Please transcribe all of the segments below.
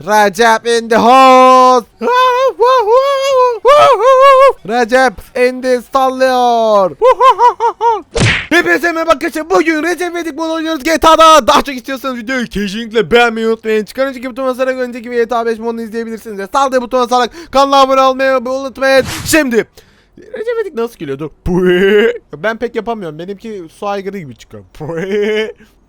Recep in the house. Recep indi sallıyor. Hepinize merhaba arkadaşlar. Bugün Recep İvedik bunu oynuyoruz GTA'da. Daha çok istiyorsanız videoyu kesinlikle beğenmeyi unutmayın. Çıkan önceki butona basarak önceki GTA 5 modunu izleyebilirsiniz. Ve Saldığı butona basarak kanala abone olmayı unutmayın. Şimdi Recep İvedik nasıl geliyordu? Ben pek yapamıyorum. Benimki su aygırı gibi çıkıyor.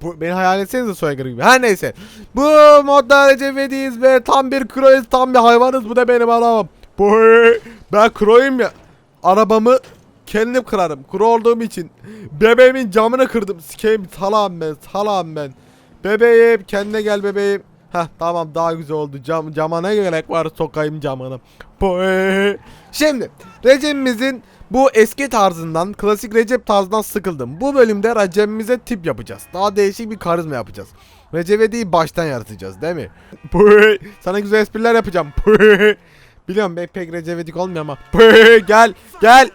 Bu, beni hayal etsenize su aygırı gibi. Her neyse. Bu modda Recep ve tam bir kroyuz, tam bir hayvanız. Bu da benim arabam. Ben kroyum ya. Arabamı kendim kırarım. Kuru olduğum için. Bebeğimin camını kırdım. Sikeyim salam ben, salam ben. Bebeğim kendine gel bebeğim. Heh tamam daha güzel oldu. Cam, cama ne gerek var sokayım camını. Şimdi Recep'imizin bu eski tarzından, klasik Recep tarzından sıkıldım. Bu bölümde Recep'imize tip yapacağız. Daha değişik bir karizma yapacağız. Recep'e değil baştan yaratacağız değil mi? Sana güzel espriler yapacağım. Biliyorum ben pek Recep İvedik olmuyor ama. Gel gel.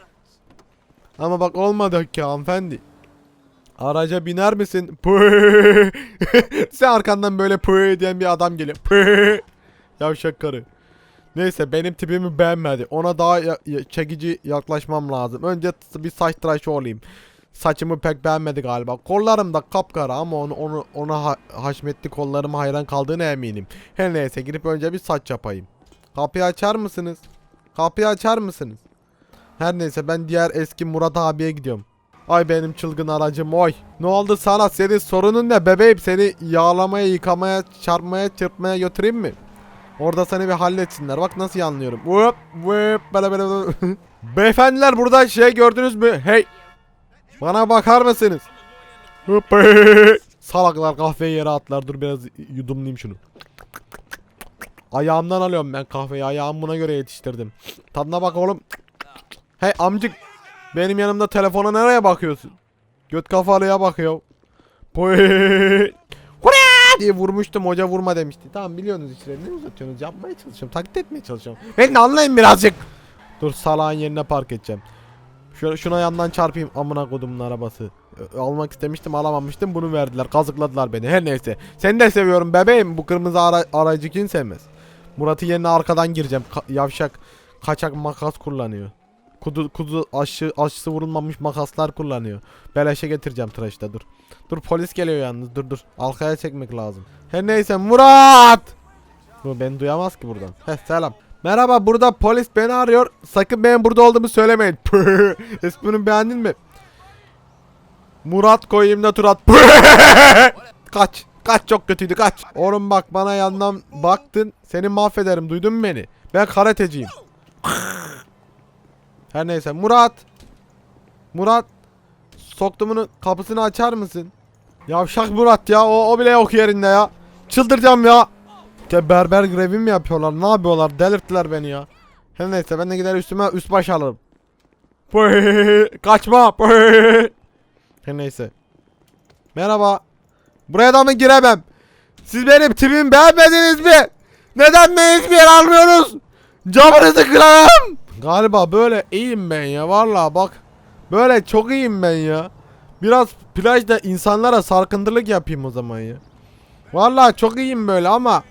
Ama bak olmadı ki hanımefendi. Araca biner misin? Sen arkandan böyle pıh diyen bir adam geliyor. Pıh. Yavşak karı. Neyse benim tipimi beğenmedi. Ona daha ya- çekici yaklaşmam lazım. Önce bir saç tıraşı olayım. Saçımı pek beğenmedi galiba. Kollarım da kapkara ama onu onu ona ha- haşmetli kollarıma hayran kaldığına eminim. Her neyse gidip önce bir saç yapayım. Kapıyı açar mısınız? Kapıyı açar mısınız? Her neyse ben diğer eski Murat abiye gidiyorum. Ay benim çılgın aracım oy. Ne oldu sana? Senin sorunun ne bebeğim? Seni yağlamaya, yıkamaya, çarpmaya, çırpmaya götüreyim mi? Orada seni bir halletsinler. Bak nasıl yanlıyorum. Vıp böyle böyle. böyle. Beyefendiler burada şey gördünüz mü? Hey. Bana bakar mısınız? Salaklar kahveyi yere atlar. Dur biraz yudumlayayım şunu. Ayağımdan alıyorum ben kahveyi. Ayağım buna göre yetiştirdim. Tadına bak oğlum. Hey amcık. Benim yanımda telefona nereye bakıyorsun? Göt kafalıya bakıyor. Hurra diye vurmuştum hoca vurma demişti. Tamam biliyorsunuz işleri ne uzatıyorsunuz yapmaya çalışıyorum taklit etmeye çalışıyorum. Ben de anlayın birazcık. Dur salağın yerine park edeceğim. Şöyle şuna yandan çarpayım amına kodumun arabası. Almak istemiştim alamamıştım bunu verdiler kazıkladılar beni her neyse. Seni de seviyorum bebeğim bu kırmızı ara aracı kim sevmez. Murat'ı yerine arkadan gireceğim Ka- yavşak kaçak makas kullanıyor. Kudu, kudu aşı, aşısı vurulmamış makaslar kullanıyor. Beleşe getireceğim tıraşta dur. Dur polis geliyor yalnız dur dur. Arkaya çekmek lazım. Her neyse Murat! Bu beni duyamaz ki buradan. Heh selam. Merhaba burada polis beni arıyor. Sakın benim burada olduğumu söylemeyin. Esprimi beğendin mi? Murat koyayım da Turat. kaç. Kaç çok kötüydü kaç. Oğlum bak bana yandan baktın. Seni mahvederim duydun mu beni? Ben karateciyim. Her neyse Murat. Murat. Soktumunun kapısını açar mısın? Yavşak Murat ya o, o bile yok yerinde ya. Çıldıracağım ya. Ya berber grevi mi yapıyorlar ne yapıyorlar delirttiler beni ya. Her neyse ben de gider üstüme üst baş alırım. Kaçma. Her neyse. Merhaba. Buraya da mı giremem? Siz benim tipimi beğenmediniz mi? Neden beni hiçbir yer almıyorsunuz? Camınızı kırarım. Galiba böyle iyiyim ben ya vallahi bak. Böyle çok iyiyim ben ya. Biraz plajda insanlara sarkıntılık yapayım o zaman ya. Vallahi çok iyiyim böyle ama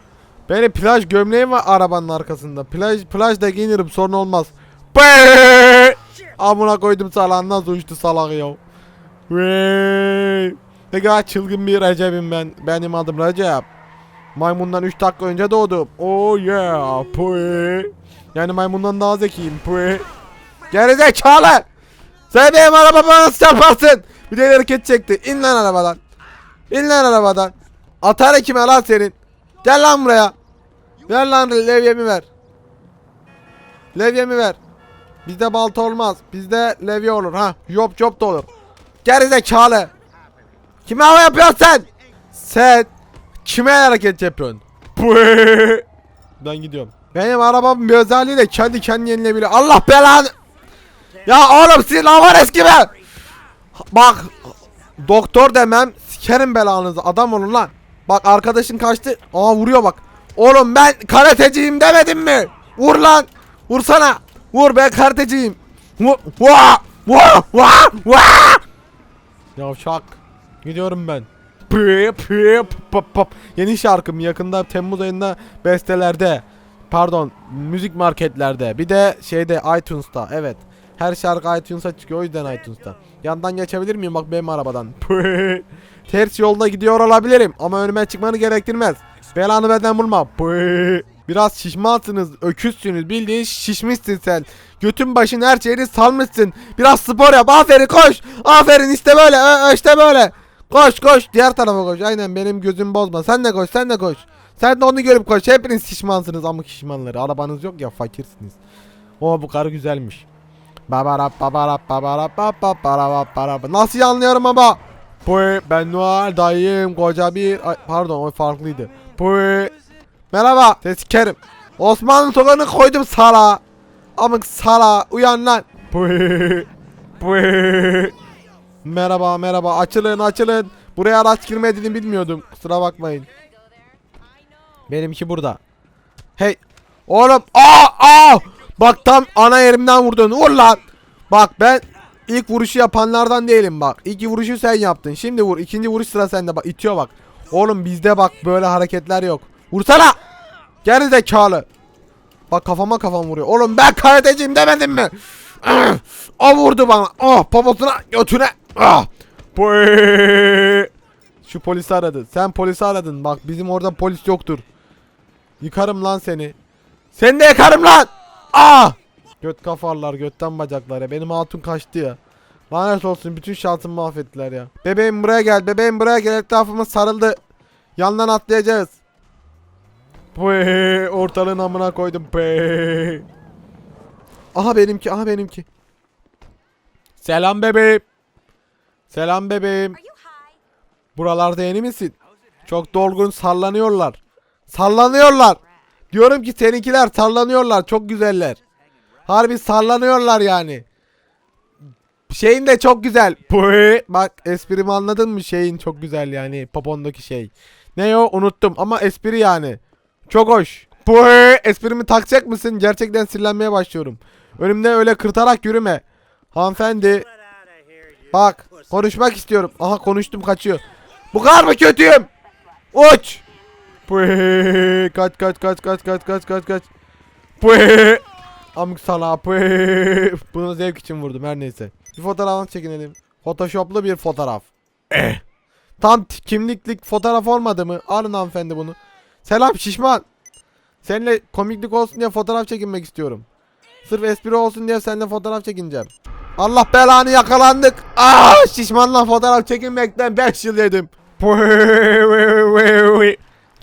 benim plaj gömleğim var arabanın arkasında. Plaj plajda giyinirim sorun olmaz. Be! Amına koydum salağın nasıl uçtu salak ya. Ne kadar çılgın bir Recep'im ben. Benim adım Recep. Maymundan 3 dakika önce doğdum. Oh yeah. Pui. Yani maymundan daha zekiyim. Pui. Gerizekalı. Sen benim arabama nasıl çarparsın? Bir de hareket çekti. İn lan arabadan. İn lan arabadan. Atar kime lan senin? Gel lan buraya. Ver lan levyemi ver. Levyemi ver. Bizde balta olmaz. Bizde levye olur ha. Job job da olur. Gerizekalı. Kime hava yapıyorsun sen? Sen kime hareket yapıyorsun? ben gidiyorum. Benim arabamın bir özelliği de kendi kendini yenilebiliyor. Allah belanı. Ya oğlum sizin var eski mi? Bak doktor demem sikerim belanızı adam olun lan. Bak arkadaşın kaçtı. Aa vuruyor bak. Oğlum ben karateciyim demedim mi? Vur lan. Vursana. Vur ben karateciyim. Vur. Vaa. Vaa. Vaa. Vaa. Yavşak. Gidiyorum ben. Pı pı pop pop. Yeni şarkım yakında Temmuz ayında bestelerde. Pardon müzik marketlerde. Bir de şeyde iTunes'ta. Evet. Her şarkı iTunes'a çıkıyor o yüzden iTunes'ta. Yandan geçebilir miyim bak benim arabadan. Ters yolda gidiyor olabilirim ama önüme çıkmanı gerektirmez. Belanı benden bulma. Biraz şişmansınız, öküzsünüz. Bildiğin şişmişsin sen. Götün başın her şeyini salmışsın. Biraz spor yap. Aferin koş. Aferin işte böyle. İşte böyle. Koş koş. Diğer tarafa koş. Aynen benim gözüm bozma. Sen de koş. Sen de koş. Sen de onu görüp koş. Hepiniz şişmansınız amık şişmanları. Arabanız yok ya fakirsiniz. O bu karı güzelmiş. Babarap babarap babarap babarap babarap. Nasıl anlıyorum ama? Puy, ben Noel dayım koca bir Ay, pardon o farklıydı. Puy. Merhaba ses kerim. Osmanlı sokağını koydum sala. Amık sala uyan lan. Puy. Puy. Merhaba merhaba açılın açılın. Buraya araç girmediğini bilmiyordum. Kusura bakmayın. Benimki burada. Hey. Oğlum. Aa aa. Bak tam ana yerimden vurdun. Vur lan. Bak ben ilk vuruşu yapanlardan değilim bak. İlk vuruşu sen yaptın. Şimdi vur. İkinci vuruş sıra sende bak. itiyor bak. Oğlum bizde bak böyle hareketler yok. Vursana. Geri zekalı. Bak kafama kafam vuruyor. Oğlum ben karateciyim demedim mi? Ah! O vurdu bana. Oh poposuna götüne. Ah. Şu polisi aradı. Sen polisi aradın. Bak bizim orada polis yoktur. Yıkarım lan seni. Seni de yakarım lan. Ah. Göt kafarlar götten bacaklar Benim hatun kaçtı ya. Lanet olsun bütün şansımı mahvettiler ya. Bebeğim buraya gel. Bebeğim buraya gel. Etrafımız sarıldı. Yandan atlayacağız. Pıı, ortalığın amına koydum. Pıı. Aha benimki. Aha benimki. Selam bebeğim. Selam bebeğim. Buralarda yeni misin? Çok dolgun sallanıyorlar. Sallanıyorlar. Diyorum ki seninkiler sallanıyorlar. Çok güzeller. Harbi sallanıyorlar yani. Şeyin de çok güzel. Bak esprimi anladın mı? Şeyin çok güzel yani. Popondaki şey. Ne o? Unuttum ama espri yani. Çok hoş. Esprimi takacak mısın? Gerçekten sinirlenmeye başlıyorum. Önümde öyle kırtarak yürüme. Hanımefendi. Bak konuşmak istiyorum. Aha konuştum kaçıyor. Bu kadar mı kötüyüm? Uç. Pıı. Kaç kaç kaç kaç kaç kaç kaç kaç. Pıı. Amk sana pıı. Bunu zevk için vurdum her neyse. Bir fotoğraf çekinelim. Photoshoplu bir fotoğraf. Eh. Tam kimliklik fotoğraf olmadı mı? Alın hanımefendi bunu. Selam şişman. Seninle komiklik olsun diye fotoğraf çekinmek istiyorum. Sırf espri olsun diye seninle fotoğraf çekineceğim. Allah belanı yakalandık. Aa şişmanla fotoğraf çekinmekten 5 yıl yedim.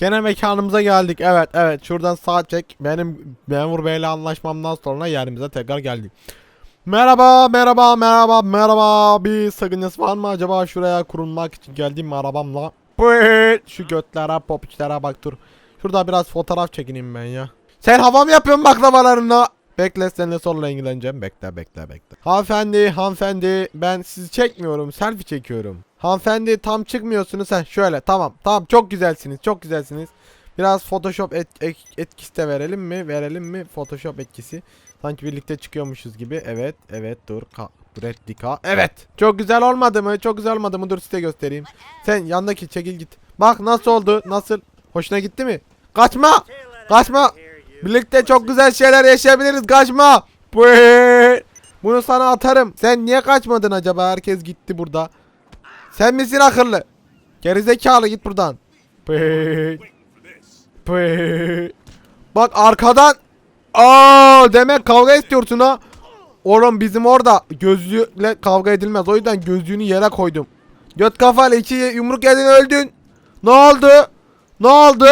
Gene mekanımıza geldik. Evet evet şuradan sağ çek. Benim memur beyle anlaşmamdan sonra yerimize tekrar geldik. Merhaba merhaba merhaba merhaba. Bir sakıncası var mı acaba şuraya kurulmak için geldiğim arabamla? Şu götlere popçilere bak dur. Şurada biraz fotoğraf çekineyim ben ya. Sen hava mı yapıyorsun baklavalarınla? Bekle seninle sonra ilgileneceğim. Bekle bekle bekle. Hanımefendi hanımefendi ben sizi çekmiyorum selfie çekiyorum. Hanımefendi tam çıkmıyorsunuz sen şöyle tamam tamam çok güzelsiniz çok güzelsiniz. Biraz photoshop et, et- etkisi de verelim mi? Verelim mi? Photoshop etkisi. Sanki birlikte çıkıyormuşuz gibi. Evet evet dur. Ka replika. Evet. Çok güzel olmadı mı? Çok güzel olmadı mı? Dur size göstereyim. Sen yandaki çekil git. Bak nasıl oldu? Nasıl? Hoşuna gitti mi? Kaçma! Kaçma! Birlikte çok güzel şeyler yaşayabiliriz. Kaçma! Bunu sana atarım. Sen niye kaçmadın acaba? Herkes gitti burada. Sen misin akıllı? Gerizekalı git buradan. Bak arkadan. Aa demek kavga istiyorsun ha. Oğlum bizim orada gözlükle kavga edilmez. O yüzden gözlüğünü yere koydum. Göt kafalı iki yumruk yedin öldün. Ne oldu? Ne oldu?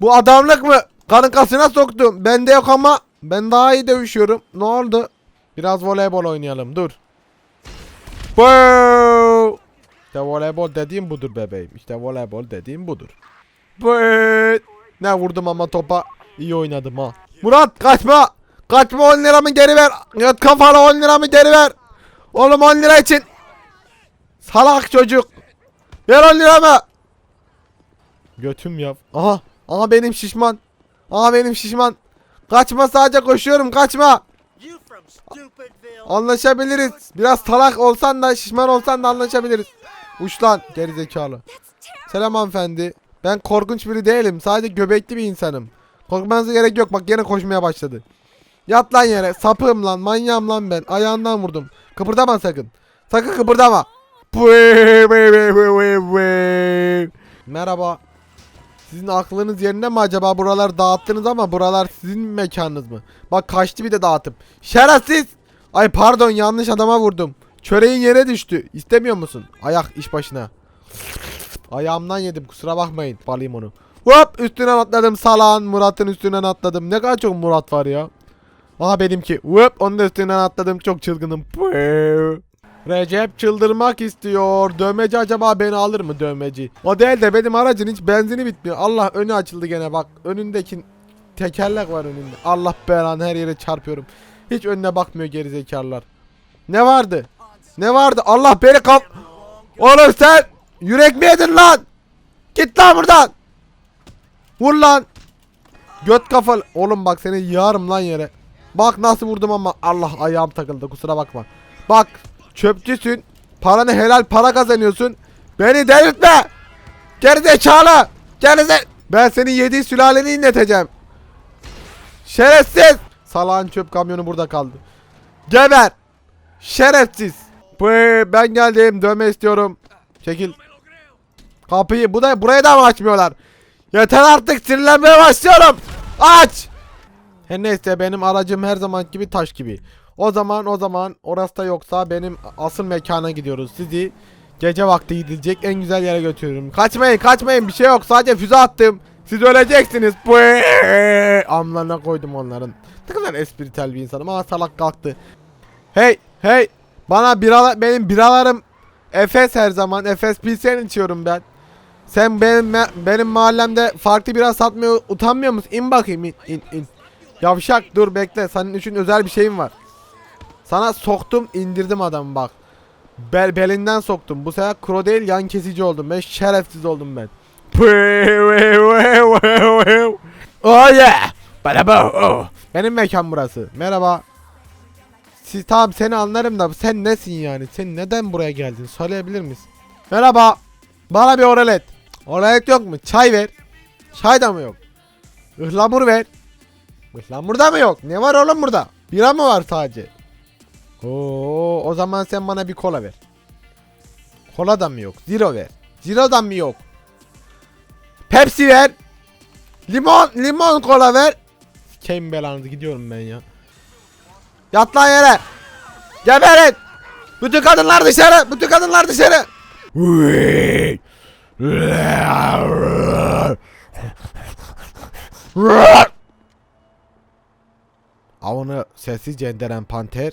Bu adamlık mı? Karın kasına soktum. Bende yok ama ben daha iyi dövüşüyorum. Ne oldu? Biraz voleybol oynayalım. Dur. Boo! İşte voleybol dediğim budur bebeğim. İşte voleybol dediğim budur. Boo! Ne vurdum ama topa. İyi oynadım ha. Murat kaçma. Kaçma 10 liramı geri ver. Yat kafalı 10 liramı geri ver. Oğlum 10 lira için. Salak çocuk. Ver 10 liramı. Götüm yap. Aha. Aha benim şişman. Aha benim şişman. Kaçma sadece koşuyorum kaçma. Anlaşabiliriz. Biraz salak olsan da şişman olsan da anlaşabiliriz. Uç lan gerizekalı. Selam hanımefendi. Ben korkunç biri değilim. Sadece göbekli bir insanım. Korkmanıza gerek yok. Bak gene koşmaya başladı. Yat lan yere. Sapığım lan. Manyağım lan ben. Ayağından vurdum. Kıpırdama sakın. Sakın kıpırdama. Merhaba. Sizin aklınız yerinde mi acaba? Buralar dağıttınız ama buralar sizin mekanınız mı? Bak kaçtı bir de dağıtıp. Şerefsiz! Ay pardon yanlış adama vurdum. Çöreğin yere düştü. İstemiyor musun? Ayak iş başına. Ayağımdan yedim kusura bakmayın. Alayım onu. Hop üstüne atladım salan. Murat'ın üstünden atladım. Ne kadar çok Murat var ya. Aha benimki. Hop onun üstünden atladım. Çok çılgınım. Pıı. Recep çıldırmak istiyor. Dövmeci acaba beni alır mı dövmeci? O değil de benim aracın hiç benzini bitmiyor. Allah önü açıldı gene bak. Önündeki tekerlek var önünde. Allah belanı her yere çarpıyorum. Hiç önüne bakmıyor gerizekalılar. Ne vardı? Ne vardı? Allah beni kap... Oğlum sen yürek mi yedin lan? Git lan buradan. Vur lan. Göt kafalı. Oğlum bak seni yağarım lan yere. Bak nasıl vurdum ama Allah ayağım takıldı kusura bakma. Bak çöpçüsün. Paranı helal para kazanıyorsun. Beni delirtme. Gerizekalı. Gerize... Ben senin yediği sülaleni inleteceğim. Şerefsiz. Salağın çöp kamyonu burada kaldı. Geber. Şerefsiz. Bıı, ben geldim. Dövme istiyorum. Çekil. Kapıyı bu da buraya da mı açmıyorlar? Yeter artık sinirlenmeye başlıyorum. Aç. Her neyse benim aracım her zaman gibi taş gibi. O zaman o zaman orası da yoksa benim asıl mekana gidiyoruz. Sizi gece vakti gidilecek en güzel yere götürüyorum. Kaçmayın kaçmayın bir şey yok sadece füze attım. Siz öleceksiniz. Amlarına koydum onların. Ne kadar espritel bir insanım ama salak kalktı. Hey hey bana bira benim biralarım Efes her zaman Efes Pilsen içiyorum ben. Sen benim benim mahallemde farklı bira satmıyor utanmıyor musun? İn bakayım in in in. Yavşak dur bekle senin için özel bir şeyim var. Sana soktum indirdim adamı bak. Bel belinden soktum. Bu sefer kro değil yan kesici oldum. Ben şerefsiz oldum ben. Oh yeah. Oh. Benim mekan burası. Merhaba. Siz tamam seni anlarım da sen nesin yani? Sen neden buraya geldin? Söyleyebilir misin? Merhaba. Bana bir oralet. Oralet yok mu? Çay ver. Çay da mı yok? Ihlamur ver. Ihlamur da mı yok? Ne var oğlum burada? Bira mı var sadece? Oo, o zaman sen bana bir kola ver. Kola da mı yok? Zero ver. Zero da mı yok? Pepsi ver. Limon, limon kola ver. Sikeyim belanızı gidiyorum ben ya. Yat lan yere. Geberin. Bütün kadınlar dışarı. Bütün kadınlar dışarı. Avını sessizce inderen panter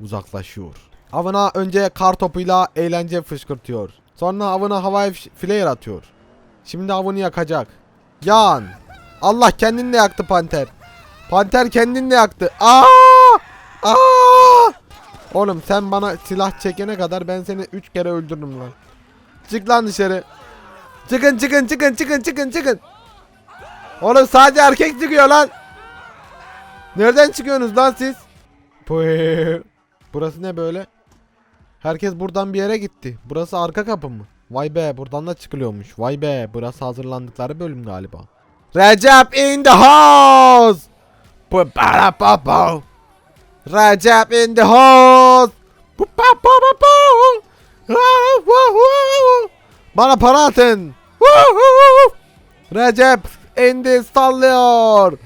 uzaklaşıyor. Avına önce kar topuyla eğlence fışkırtıyor. Sonra avına havai flare atıyor. Şimdi avını yakacak. Yan. Allah kendini de yaktı panter. Panter kendini de yaktı. Aa! Aa! Oğlum sen bana silah çekene kadar ben seni 3 kere öldürürüm lan. Çık lan dışarı. Çıkın çıkın çıkın çıkın çıkın çıkın. Oğlum sadece erkek çıkıyor lan. Nereden çıkıyorsunuz lan siz? Pıı. Burası ne böyle? Herkes buradan bir yere gitti. Burası arka kapı mı? Vay be buradan da çıkılıyormuş. Vay be burası hazırlandıkları bölüm galiba. Recep in the house. Recep in the house. Bana para atın. Recep indi sallıyor.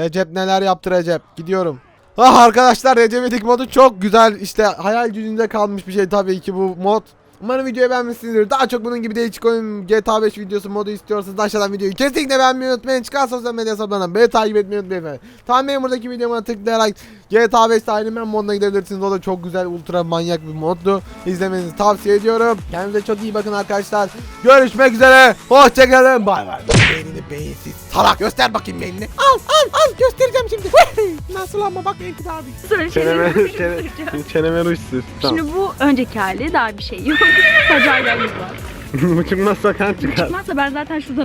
Recep neler yaptı Recep? Gidiyorum. Ah arkadaşlar Recep İvedik modu çok güzel. İşte hayal gücünde kalmış bir şey tabii ki bu mod. Umarım videoyu beğenmişsinizdir. Daha çok bunun gibi değişik oyun GTA 5 videosu modu istiyorsanız aşağıdan videoyu kesinlikle beğenmeyi unutmayın. Çıkan sosyal medya hesaplarından beni takip etmeyi unutmayın. efendim. Tamam benim buradaki videoma tıklayarak GTA 5 Iron Man moduna gidebilirsiniz. O da çok güzel ultra manyak bir moddu. İzlemenizi tavsiye ediyorum. Kendinize çok iyi bakın arkadaşlar. Görüşmek üzere. Hoşçakalın. Bay bay. Beynini beyinsiz. Salak göster bakayım beynini. Al al al göstereceğim şimdi. Nasıl ama bak Enkit abi. Söyle Çeneme, şeyleri çene, çeneme sür. Tamam. Şimdi bu önceki hali daha bir şey yok. Sadece ailemız var. Uçurmazsa kan çıkar. Çıkmazsa ben zaten şuradan